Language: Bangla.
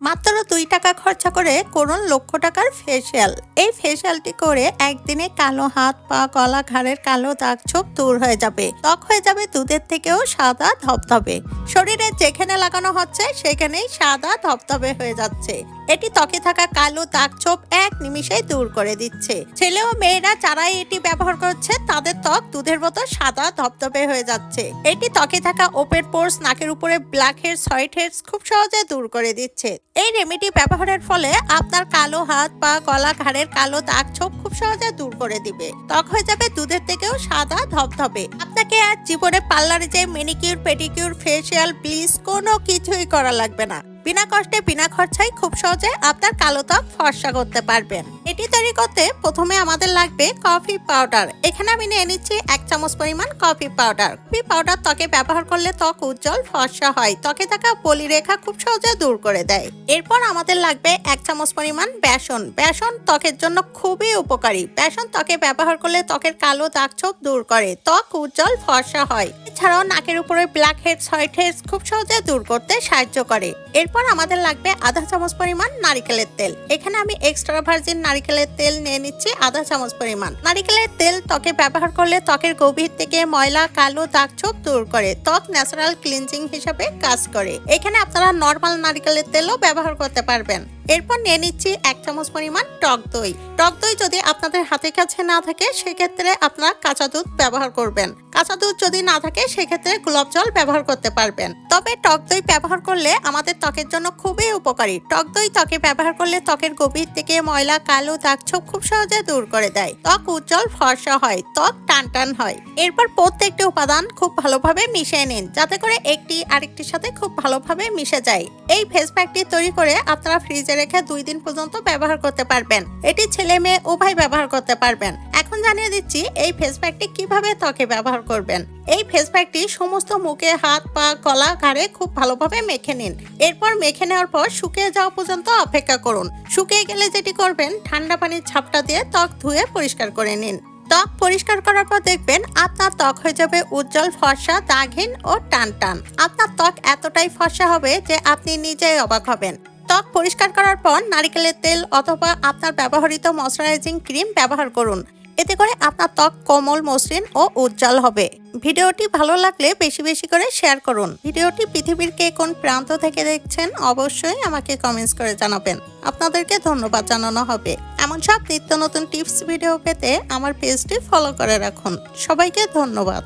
মাত্র দুই টাকা খরচা করে করুন লক্ষ টাকার ফেসিয়াল এই ফেসিয়ালটি করে একদিনে কালো হাত পা কলা ঘাড়ের কালো দাগ ছোপ দূর হয়ে যাবে। ত্বক হয়ে যাবে দুধের থেকেও সাদা ধপধপে শরীরে যেখানে লাগানো হচ্ছে, সেখানেই সাদা ধপধপে হয়ে যাচ্ছে। এটি ত্বকে থাকা কালো দাগ ছোপ এক নিমিষেই দূর করে দিচ্ছে। ছেলে ও মেয়েরা যারাই এটি ব্যবহার করছে, তাদের ত্বক দুধের মতো সাদা ধবধবে হয়ে যাচ্ছে। এটি ত্বকে থাকা ওপেন পোর্স, নাকের উপরে ব্ল্যাক হেডস হোয়াইট হেডস খুব সহজে দূর করে দিচ্ছে। এই রেমেডি ব্যবহারের ফলে আপনার কালো হাত পা গলা ঘাড়ের কালো দাগ ছোপ খুব সহজে দূর করে দিবে। ত্বক হয়ে যাবে দুধের থেকেও সাদা ধবধবে। আপনাকে আর জীবনে পার্লারে যে মেনিকিউর পেডিকিউর ফেসিয়াল ব্লিচ কোনো কিছুই করা লাগবে না। বিনা কষ্টে বিনা খরচায় খুব সহজে আপনার কালো ত্বক ফর্সা করতে পারবেন। এটি তৈরি করতে প্রথমে আমাদের লাগবে কফি পাউডার। এখানে আমি নিয়ে নিচ্ছি এক চামচ পরিমাণ কফি পাউডার। কফি পাউডার ত্বকে ব্যবহার করলে ত্বক উজ্জ্বল, ফর্সা হয়। ত্বকে থাকা বলি রেখা খুব সহজে দূর করে দেয়। এরপর আমাদের লাগবে এক চামচ পরিমাণ বেসন। বেসন ত্বকের জন্য খুবই উপকারী। বেসন ত্বকে ব্যবহার করলে ত্বকের কালো দাগ ছোপ দূর করে। ত্বক উজ্জ্বল, ফর্সা হয়। এছাড়াও নাকের উপরে ব্ল্যাক হেডস হোয়াইট হেডস খুব সহজে দূর করতে সাহায্য করে। এরপর আমাদের লাগবে আধা চামচ পরিমাণ নারিকেলের তেল। এখানে আমি এক্সট্রা ভার্জিন নারিকেলের তেল নিয়ে নিচ্ছি আধা চামচ পরিমাণ। নারিকেলের তেল ত্বকে ব্যবহার করলে ত্বকের গভীর থেকে ময়লা, কালো দাগ, ছোপ দূর করে। ত্বক ন্যাচারাল ক্লিনজিং হিসাবে কাজ করে। এখানে আপনারা নর্মাল নারিকেলের তেলও ব্যবহার করতে পারবেন। এরপর নিয়ে নিচ্ছি এক চামচ পরিমাণ টক দই। টক দই যদি আপনাদের হাতের কাছে না থাকে, সেক্ষেত্রে আপনারা কাঁচা দুধ ব্যবহার করবেন। কাঁচা দুধ যদি না থাকে, সেক্ষেত্রে গোলাপ জল ব্যবহার করতে পারবেন। তবে টক দই ব্যবহার করলে আমাদের ত্বকের জন্য খুবই উপকারী। টক দই ত্বকে ব্যবহার করলে ত্বকের গভীর থেকে ময়লা, কালো দাগ ছোপ খুব সহজে দূর করে দেয়। ত্বক উজ্জ্বল, ফর্সা হয়, ত্বক টান টান হয়। এরপর প্রত্যেকটি উপাদান খুব ভালোভাবে মিশিয়ে নিন, যাতে করে একটি আরেকটির সাথে খুব ভালোভাবে মিশে যায়। এই ফেস প্যাকটি তৈরি করে আপনারা ফ্রিজে রেখে দুই দিন পর্যন্ত ব্যবহার করতে পারবেন। এটি ছেলে মেয়ে উভয় ব্যবহার করতে পারবেন। এখন জানিয়ে দিচ্ছি, এই ফেস প্যাকটি কীভাবে ত্বকে ব্যবহার করবেন। এই ফেস প্যাকটি সমস্ত মুখে হাত, পা কলা ঘাড়ে খুব ভালোভাবে মেখে নিন। এরপর মেখে নেওয়ার পর শুকিয়ে যাওয়া পর্যন্ত অপেক্ষা করুন। শুকিয়ে গেলে যেটি করবেন, ঠান্ডা পানির ছাপটা দিয়ে ত্বক ধুয়ে পরিষ্কার করে নিন। ত্বক পরিষ্কার করার পর দেখবেন আপনার ত্বক হয়ে যাবে উজ্জ্বল, ফর্সা, দাগহীন ও টান টান আপনার ত্বক এতটাই ফর্সা হবে যে আপনি নিজেই অবাক হবেন। ত্বক পরিষ্কার করার পর নারকেলের তেল অথবা আপনার ব্যবহৃত ময়শ্চারাইজিং ক্রিম ব্যবহার করুন। এতে করে আপনার ত্বক কোমল, মসৃণ ও উজ্জ্বল হবে। ভিডিওটি ভালো লাগলে বেশি বেশি করে শেয়ার করুন। ভিডিওটি পৃথিবীর কে কোন প্রান্ত থেকে দেখছেন অবশ্যই আমাকে কমেন্টস করে জানাবেন। আপনাদেরকে ধন্যবাদ জানানো হবে। এমন সব নিত্য নতুন টিপস ভিডিও পেতে আমার পেজটি ফলো করে রাখুন। সবাইকে ধন্যবাদ।